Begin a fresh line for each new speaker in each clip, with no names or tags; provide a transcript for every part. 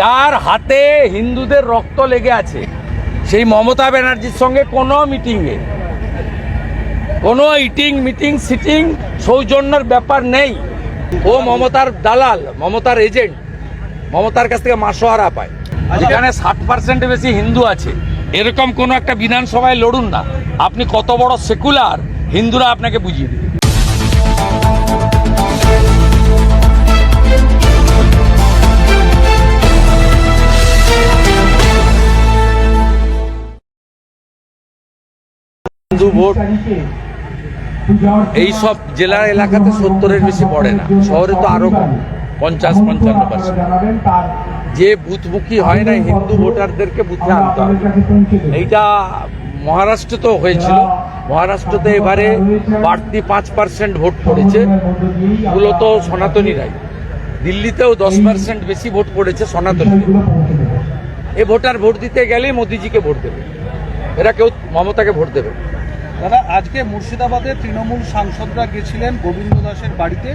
যার হাতে হিন্দুদের রক্ত লেগে আছে সেই মমতা ব্যানার্জির সঙ্গে কোনো মিটিংয়ে কোনো ইটিং মিটিং সিটিং সৌজন্যর ব্যাপার নেই। ও মমতার দালাল মমতার এজেন্ট মমতার কাছ থেকে মাসোহারা পায়। যেখানে ষাট পার্সেন্ট বেশি হিন্দু আছে। এরকম কোনো একটা বিধানসভায় লড়ুন না। আপনি কত বড় সেকুলার হিন্দুরা আপনাকে বুঝিয়ে দেবে। হিন্দু ভোট, এই সব জেলার এলাকাতে সত্তরের বেশি পড়ে না। শহরে তো আরও কম পঞ্চাশ, পঞ্চান্ন পার্সেন্ট যে বুথমুখী হয় না, হিন্দু ভোটারদেরকে বুথে আনতে হবে। এইটা মহারাষ্ট্র তো হয়েছিল। মহারাষ্ট্রতে এবারে বাড়তি পাঁচ পার্সেন্ট ভোট পড়েছে। মূলত সনাতনীরাই। দিল্লিতেও দশ পার্সেন্ট বেশি ভোট পড়েছে সনাতনী। এ ভোটার ভোট দিতে গেলেই মোদিজিকে ভোট দেবে। এরা কেউ মমতাকে ভোট দেবে।
দাদা আজকে মুর্শিদাবাদে তৃণমূল সাংসদরা গেছিলেন গোবিন্দ দাসের বাড়িতে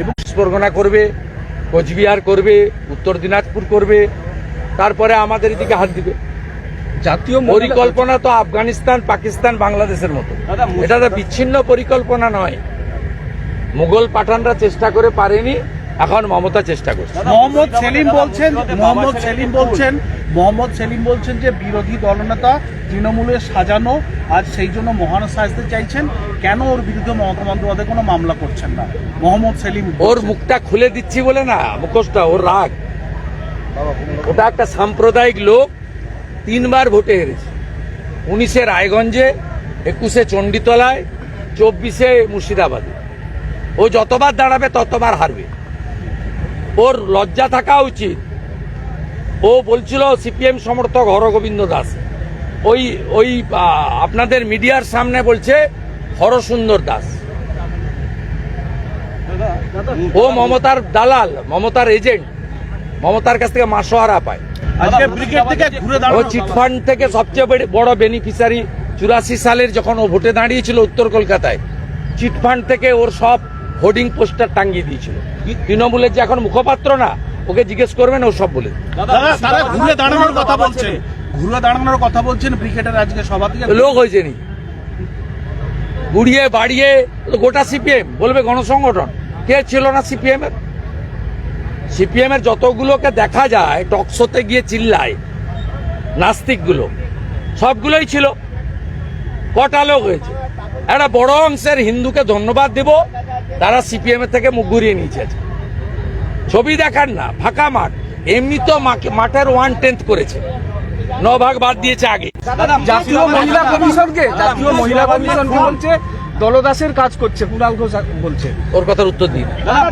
এবং
চব্বিশ পরগনা করবে কোচবিহার করবে উত্তর দিনাজপুর করবে তারপরে আমাদের এদিকে হাত দিবে।
জাতীয়
পরিকল্পনা তো আফগানিস্তান পাকিস্তান বাংলাদেশের মতো। এটা বিচ্ছিন্ন পরিকল্পনা নয়। মুঘল পাঠানরা চেষ্টা করে পারেনি এখন মমতা চেষ্টা করছে।
মোহাম্মদ সেলিম বলছেন মোহাম্মদ সেলিম বলছেন মোহাম্মদ সেলিম বলছেন যে বিরোধী দলনেতা তৃণমূলের সাজানো আর সেই জন্য মহান সাজতে চাইছেন। কেন ওর বিরুদ্ধে মমতা বন্দ্যোপাধ্যায় কোনো মামলা করছেন না? মোহাম্মদ সেলিম
ওর মুখটা খুলে দিচ্ছি বলে না মুখোশটা ওর রাগ। ওটা একটা সাম্প্রদায়িক লোক তিনবার ভোটে হেরেছে। উনিশে রায়গঞ্জে একুশে চণ্ডীতলায় চব্বিশে মুর্শিদাবাদে। ও যতবার দাঁড়াবে ততবার হারবে। ওর লজ্জা থাকা উচিত। ও বলছিল সিপিএম সমর্থক হরগোবিন্দ দাস। ওই ওই আপনাদের মিডিয়ার সামনে বলছে হরসুন্দর দাস। ও মমতার দালাল মমতার এজেন্ট। মমতার কাছ থেকে মাসোহারা পায়।
আজকে ব্রিগেড থেকে ঘুরে
ও
দাঁড়ানো
চিটফান্ড থেকে সবচেয়ে বড়- বড় বেনিফিশিয়ারি চুরাশি সালের যখন ও ভোটে দাঁড়িয়েছিল উত্তর কলকাতায় চিটফান্ড থেকে ওর সব হোর্ডিং পোস্টার টাঙ্গিয়ে দিয়েছিল। তৃণমূলের যে এখন মুখপাত্র না ওকে জিজ্ঞেস করবেন ও সব বলে।
তারা ঘুরে দাঁড়ানোর কথা বলছেন। ঘুরে দাঁড়ানোর কথা বলছেন আজকে সভা থেকে।
লোক হয়েছে নি। গুড়িয়ে বাড়িয়ে তো গোটা সিপিএম বলবে গণসংগঠন। কে ছিল না সিপিএম এর সিপিএম এর যতগুলোকে দেখা যায় টকশোতে গিয়ে চিল্লায় নাস্তিকগুলো সবগুলোই ছিল। কটা লোক হয়েছে। একটা বড় অংশের হিন্দুকে ধন্যবাদ দেব তারা সিপিএম এর থেকে মুখ ঘুরিয়ে নিয়েছে ছবি দেখান না ফাঁকা মাঠ। এমনি তো মাঠের ওয়ান টেন্থ করেছে। ন ভাগ বাদ দিয়েছে আগে।
জাতীয় মহিলা কমিশনকে জাতীয় মহিলা কমিশনকে বলছে? দলদাসের কাজ করছে কুণাল ঘোষ বলছে।
ওর কথার উত্তর দিন।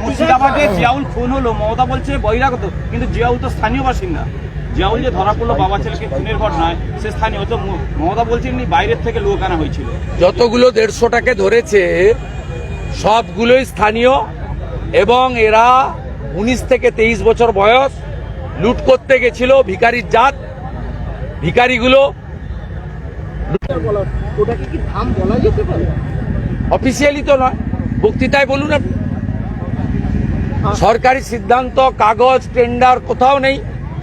মুর্শিদাবাদে জিয়াউল খুন হলো মমতা বলছে বহিরাগত কিন্তু জিয়াউল তো স্থানীয় বাসিন্দা। জিয়াউল যে ধরা পড়ল বাবা ছেলেকে খুনের ঘটনায় সে স্থানীয়। তো মমতা বলছেন নি বাইরের থেকে লোক আনা হয়েছিল।
যতগুলো দেড়শোটাকে ধরেছে সবগুলোই স্থানীয় এবং এরা উনিশ থেকে তেইশ বছর বয়স লুট করতে গেছিল ভিখারির জাত
পারে?
অফিসিয়ালি তো নয় বক্তৃতায় বলুন আপনি। সরকারি সিদ্ধান্ত কাগজ টেন্ডার কোথাও নেই।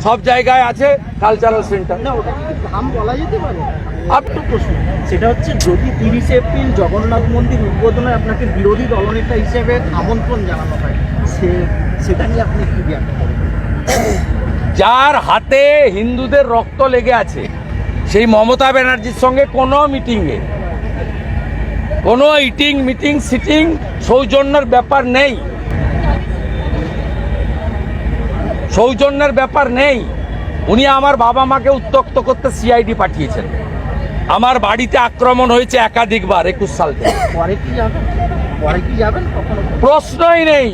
সব জায়গায় আছে কালচারাল সেন্টার
না ওটাকে কি ধাম বলা যেতে পারে?
আপনি
প্রশ্ন। সেটা হচ্ছে যদি তিরিশে এপ্রিল জগন্নাথ মন্দির উদ্বোধনে আপনাকে বিরোধী দলনেতা হিসেবে আমন্ত্রণ জানানো হয় সে সেটা নিয়ে আপনি কি
যার হাতে হিন্দুদের রক্ত লেগে আছে সেই মমতা ব্যানার্জির সঙ্গে কোনো মিটিংয়ে। কোনো ইটিং মিটিং সিটিং সৌজন্যের ব্যাপার নেই। সৌজন্যের ব্যাপার নেই উনি আমার বাবা মাকে উত্তক্ত করতে সিআইডি পাঠিয়েছেন আমার বাড়িতে আক্রমণ হয়েছে একাধিকবার একুশ সাল থেকে
পরে কি যাবেন পরে কি যাবেন কখনো
প্রশ্নই নেই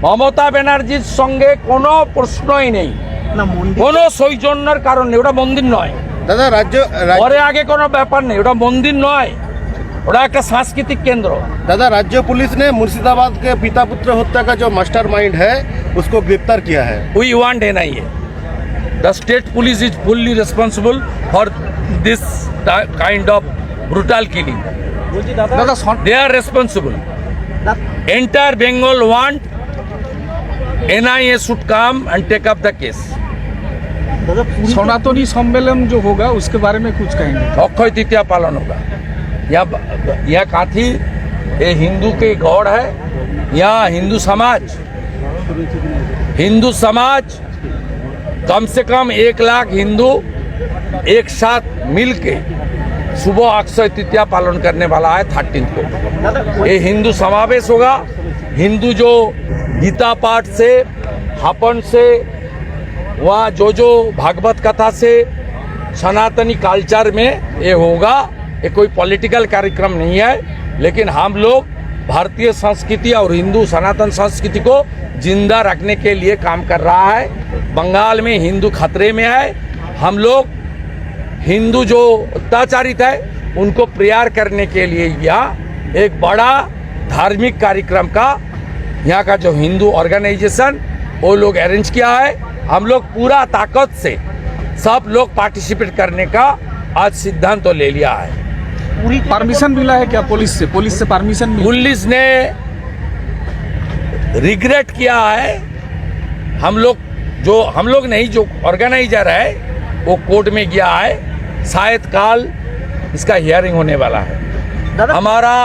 মমতা ব্যানার্জির সঙ্গে কোনো প্রশ্নই নেই
না মন্দির
কোনো সৌজন্যের কারণ নেই ওটা মন্দির নয়
দাদা রাজ্য রাজ্য-
পরে আগে কোনো ব্যাপার নেই ওটা মন্দির নয় ওটা একটা সাংস্কৃতিক কেন্দ্র
दादा राज्य पुलिस ने मुर्शिदाबाद के पिता पुत्र हत्या का जो मास्टर माइंड है उसको गिरफ़्तार किया है।
We want N I A the state police is fully responsible for
this kind
of brutal killing
they
are responsible entire Bengal I A should come and take up
the case
सनातनी सम्मेलन जो होगा उसके बारे में कुछ कहेंगे?
अक्षय तृतीया पालन होगा। यह यह काथी ये हिंदू के गौड़ है यहाँ हिंदू समाज। हिंदू समाज कम से कम एक लाख हिंदू एक साथ मिलके सुबह अक्षय तृतीया पालन करने वाला है थर्टीन को। ये हिंदू समावेश होगा। हिंदू जो गीता पाठ से, हपन से वहाँ जो जो भागवत कथा से, सनातनी कल्चर में ये होगा। ये कोई पॉलिटिकल कार्यक्रम नहीं है, लेकिन हम लोग भारतीय संस्कृति और हिंदू सनातन संस्कृति को ज़िंदा रखने के लिए काम कर रहा है। बंगाल में हिंदू खतरे में है। हम लोग हिंदू जो अत्याचारित है, उनको प्रेयर करने के लिए यह एक बड़ा धार्मिक कार्यक्रम का, यहाँ का जो हिंदू ऑर्गेनाइजेशन, वो लोग अरेंज किया है। हम लोग पूरा ताकत से सब लोग पार्टिसिपेट करने का आज सिद्धांत तो ले लिया है।
पूरी
परमिशन मिला है क्या पुलिस से? पुलिस से परमिशन
पुलिस ने रिग्रेट किया है। हम लोग जो हम लोग नहीं जो ऑर्गेनाइजर है वो कोर्ट में गया है। शायद काल इसका हियरिंग होने वाला है। हमारा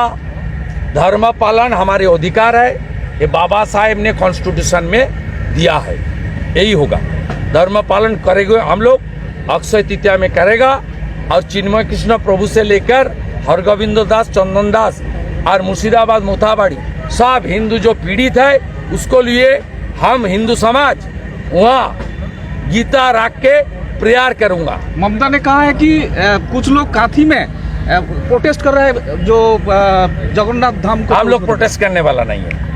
धर्म पालन हमारे अधिकार है। ये बाबा साहेब ने कॉन्स्टिट्यूशन में दिया है। यही होगा। धर्म पालन करेंगे हम लोग। अक्षय तृतीया में करेगा और चिन्मय कृष्ण प्रभु से लेकर हरगोविंद दास चंदन दास और मुर्शिदाबाद मोथाबाड़ी सब हिंदू जो पीड़ित है उसको लिए हम हिंदू समाज वहाँ गीता राख के प्रयार करूँगा।
ममता ने कहा है कि कुछ लोग काथी में प्रोटेस्ट कर रहे हैं जो जगन्नाथ धाम को
हम लोग प्रोटेस्ट करने वाला नहीं है।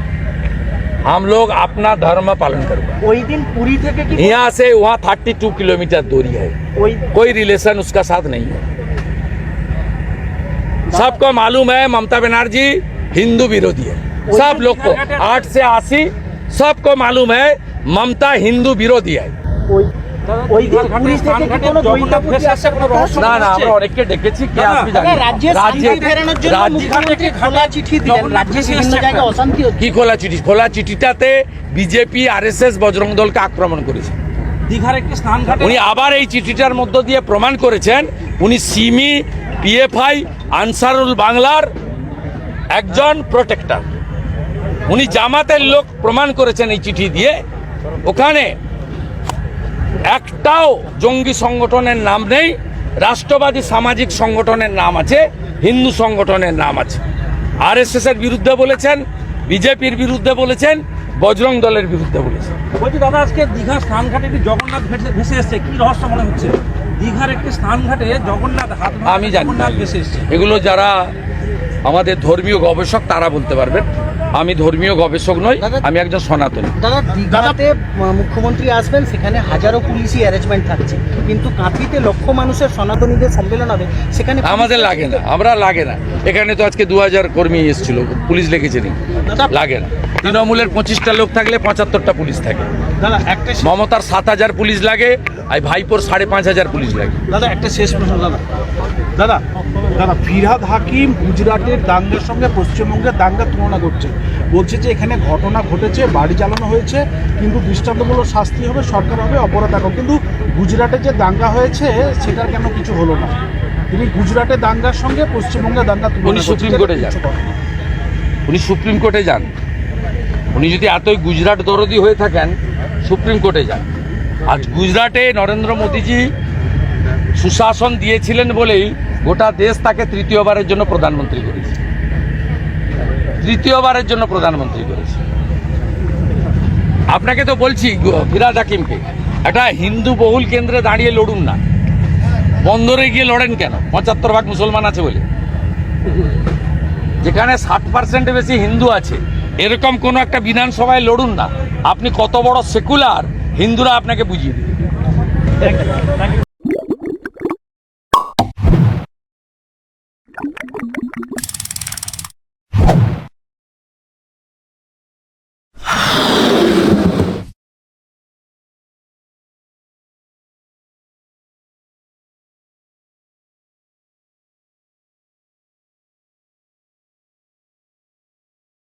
हम लोग अपना धर्म पालन करूँगा।
कोई दिन पूरी
यहाँ से वहाँ थर्टी टू किलोमीटर दूरी है। कोई रिलेशन उसका साथ नहीं है। सबको मालूम है ममता बनर्जी हिंदू विरोधी है सब लोग को आठ से अस्सी सबको मालूम है ममता हिंदू विरोधी है
ওই ওই দিন পুরী থেকে কি কোনো দৈতাপতি আসছে
না না আমরা অনেককে ডেকেছি কে আসবে জানি না।
রাজ্যে শান্তি ফেরানোর জন্য
রাজ্যে
মুখ্যমন্ত্রী খোলা চিঠি দিলেন রাজ্যে বিভিন্ন জায়গায় অশান্তি হচ্ছে
কি খোলা চিঠি খোলা চিঠিটাতে বিজেপি আরএসএস বজরং দলকে আক্রমণ করেছে
দীঘার একটি স্নান ঘাটে
উনি আবার এই চিঠিটার মধ্য দিয়ে প্রমাণ করেছেন উনি সিমি পিএফআই আনসারুল বাংলার একজন প্রোটেক্টর। উনি জামাতের লোক প্রমাণ করেছেন এই চিঠি দিয়ে। ওখানে একটাও জঙ্গি সংগঠনের নাম নেই, রাষ্ট্রবাদী সামাজিক সংগঠনের নাম আছে, হিন্দু সংগঠনের নাম আছে। আরএসএস এর বিরুদ্ধে বলেছেন, বিজেপির বিরুদ্ধে বলেছেন, বজরং দলের বিরুদ্ধে বলেছেন।
বলছি দাদা, আজকে দীঘা স্নান ঘাটে জগন্নাথ ভেসে এসছে, কি রহস্য মনে হচ্ছে? দীঘার একটি স্নান ঘাটে জগন্নাথ হাত
আমি জানি। এগুলো যারা আমাদের ধর্মীয় গবেষক তারা বলতে পারবেন আমি ধর্মীয় গবেষক নই আমি একজন সনাতনী।
দাদা দীঘাতে মুখ্যমন্ত্রী আসবেন সেখানে হাজারো পুলিশি অ্যারেঞ্জমেন্ট থাকছে। কিন্তু কাঁথিতে লক্ষ মানুষের সনাতনীদের সম্মেলন হবে সেখানে
আমাদের লাগে না আমরা লাগে না। এখানে তো আজকে দু হাজার কর্মী এসেছিল পুলিশ লেগেছে নি? লাগে না। তৃণমূলের পঁচিশটা লোক থাকলে পঁচাত্তরটা পুলিশ থাকে।
দাদা একটা
মমতার সাত হাজার পুলিশ লাগে আর ভাইপোর সাড়ে পাঁচ হাজার পুলিশ লাগে।
দাদা একটা শেষ প্রশ্ন দাদা। দাদা দাদা ফিরহাদ হাকিম গুজরাটের দাঙ্গার সঙ্গে পশ্চিমবঙ্গের দাঙ্গা তুলনা করছে। বলছে যে এখানে ঘটনা ঘটেছে বাড়ি চালানো হয়েছে কিন্তু দৃষ্টান্তমূলক শাস্তি হবে সরকার হবে অপরাধ কিন্তু গুজরাটে যে দাঙ্গা হয়েছে সেটার কেন কিছু হলো না? তিনি গুজরাটের দাঙ্গার সঙ্গে পশ্চিমবঙ্গের দাঙ্গা তুলনা
উনি সুপ্রিম কোর্টে যান। উনি সুপ্রিম কোর্টে যান। উনি যদি এতই গুজরাট দরদি হয়ে থাকেন সুপ্রিম কোর্টে যান। আজ গুজরাটে নরেন্দ্র মোদীজি সুশাসন দিয়েছিলেন বলেই গোটা দেশ তাকে তৃতীয়বারের জন্য প্রধানমন্ত্রী করেছে। তৃতীয়বারের জন্য প্রধানমন্ত্রী করেছে। আপনাকে তো বলছি ফিরাদ হাকিমকে, একটা হিন্দু বহুল কেন্দ্রে দাঁড়িয়ে লড়ুন না। বন্দরে গিয়ে লড়েন কেন? পঁচাত্তর ভাগ মুসলমান আছে বলে। যেখানে ষাট পার্সেন্ট বেশি হিন্দু আছে, এরকম কোনো একটা বিধানসভায় লড়ুন না। আপনি কত বড় সেকুলার हिंदू आपके बुझिए Thank.